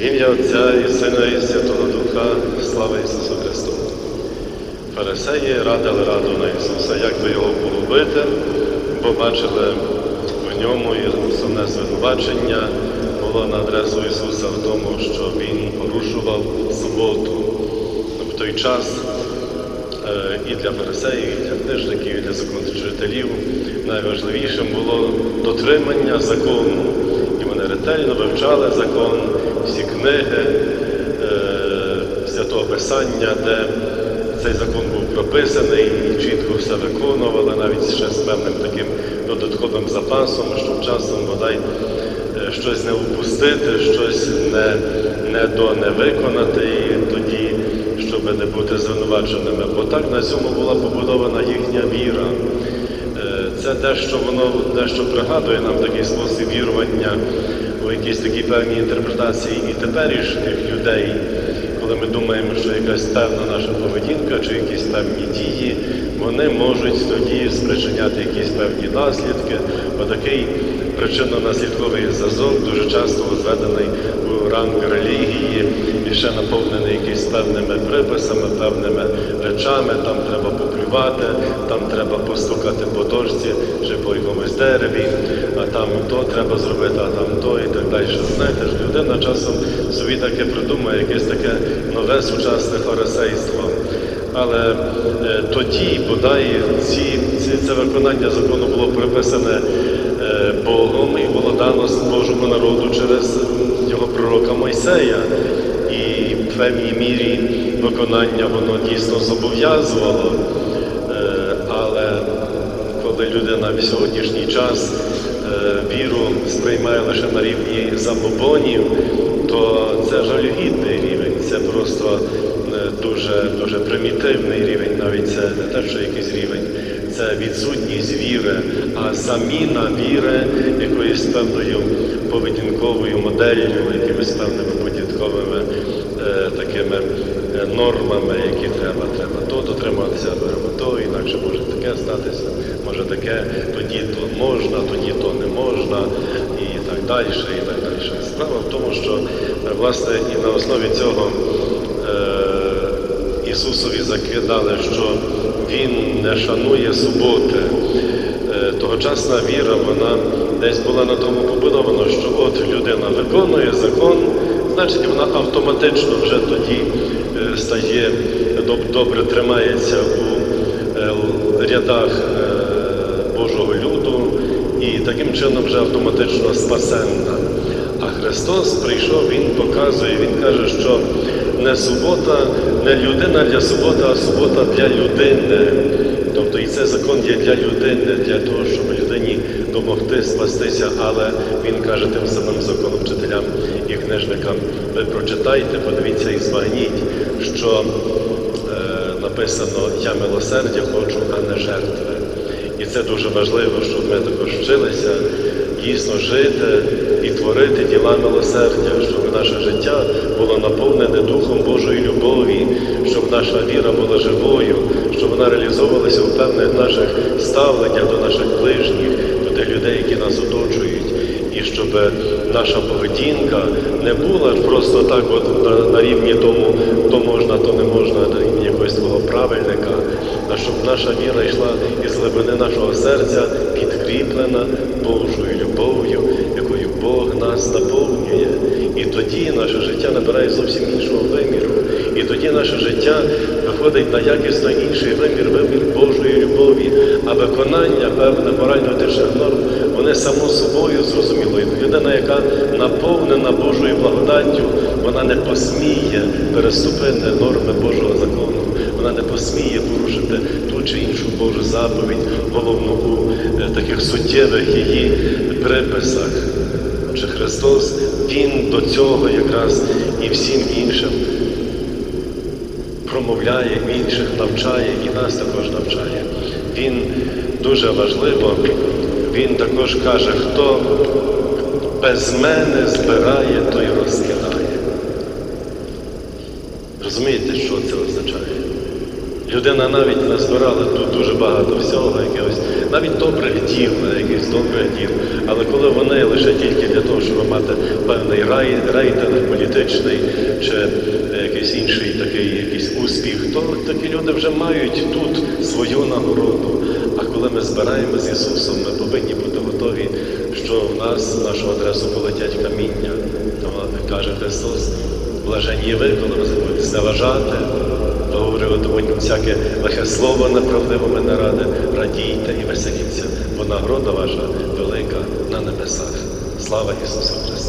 Ім'я Отця і Сина і Святого Духа, слава Ісусу Христу. Фарисеї радили раду на Ісуса, як би його полюбити, бо бачили в ньому і основне звинувачення було на адресу Ісуса в тому, що Він порушував суботу. В той час е, і для фарисеїв, і для книжників, і для законодавчителів найважливішим було дотримання закону. Ретельно вивчали закон, всі книги е, святого Писання, де цей закон був прописаний і чітко все виконували, навіть ще з певним таким додатковим запасом, щоб часом бодай е, щось не упустити, щось не, не до не виконати, і тоді, щоб не бути звинуваченими. Бо так на цьому була побудована їхня віра. Е, Це дещо воно дещо пригадує нам такий спосіб вірування у якісь такі певні інтерпретації і теперішніх людей, коли ми думаємо, що якась певна наша поведінка чи якісь певні дії, вони можуть тоді спричиняти якісь певні наслідки. Отакий причинно-наслідковий зв'язок дуже часто зведений у ранг релігії і ще наповнений якимись певними приписами, певними речами. Там треба поплювати, там треба постукати по дошці чи по якомусь дереві, а там то треба зробити, а там то і так далі. Знаєте ж, людина часом собі таке придумає, якесь таке нове сучасне фарисейство. Але е, тоді, бодай, ці, ці, це виконання закону було приписане е, Богом і було дано Божому народу через його пророка Мойсея. І в певній мірі виконання воно дійсно зобов'язувало. Коли людина в сьогоднішній час е, віру сприймає лише на рівні забобонів, то це жалюгідний рівень, це просто е, дуже, дуже примітивний рівень, навіть це не те, що якийсь рівень, це відсутність віри, а заміна віри якоюсь певною поведінковою моделлю, якимись певними поведінковими е, такими нормами, які треба. Треба то дотриматися, треба то, інакше може таке статися, може таке, тоді то можна, тоді то не можна, і так далі. і так далі. Справа в тому, що е, власне і на основі цього е, Ісусові закидали, що Він не шанує суботи. Е, Тогочасна віра, вона десь була на тому побудована, що от людина виконує закон, значить вона автоматично вже тоді е, стає доб- добре тримається у е, рядах люду і таким чином вже автоматично спасенна. А Христос прийшов, Він показує, Він каже, що не субота, не людина для суботи, а субота для людини. Тобто і цей закон є для людини, для того, щоб людині допомогти спастися, але він каже тим самим законом вчителям і книжникам, ви прочитайте, подивіться і збагніть, що е, написано Я милосердя хочу, а не жертви. І це дуже важливо, щоб ми також вчилися дійсно жити і творити діла милосердя, щоб наше життя було наповнене Духом Божої любові, щоб наша віра була живою, щоб вона реалізовувалася у певних наших ставленнях до наших ближніх, до тих людей, які нас оточують. І щоб наша поведінка не була просто так, от на, на рівні тому, то можна, то не можна, на рівні якогось свого правильника, а щоб наша віра йшла із глибини нашого серця, підкріплена Божою любов'ю, якою Бог нас наповнює. І тоді наше життя набирає зовсім іншого виміру. І тоді наше життя виходить на якісно інший вимір, вимір Божої любові, а виконання певних морально-етичних норм, вони само собою зрозуміло. Людина, яка наповнена Божою благодаттю, вона не посміє переступити норми Божого закону. Вона не посміє порушити ту чи іншу Божу заповідь, головну у е, таких суттєвих її приписах. Отже, Христос, Він до цього якраз і всім іншим промовляє, інших навчає і нас також навчає. Він дуже важливо, він також каже, хто без мене збирає, той розкидає. Розумієте, що це означає? Людина навіть назбирала тут дуже багато всього, якихось навіть добрих діл, якихось добрих діл. Але коли вони лише тільки для того, щоб мати певний рейтинг політичний чи якийсь інший такий успіх, то такі люди вже мають тут свою нагороду. А коли ми збираємо з Ісусом, ми повинні бути готові, що в нас в нашу адресу полетять каміння. Тому каже Христос, блаженні ви, коли вас будуть зневажати, говорити всяке лихе слово неправдивими наради, радійте і веселіться, бо нагорода ваша велика на небесах. Слава Ісусу Христу!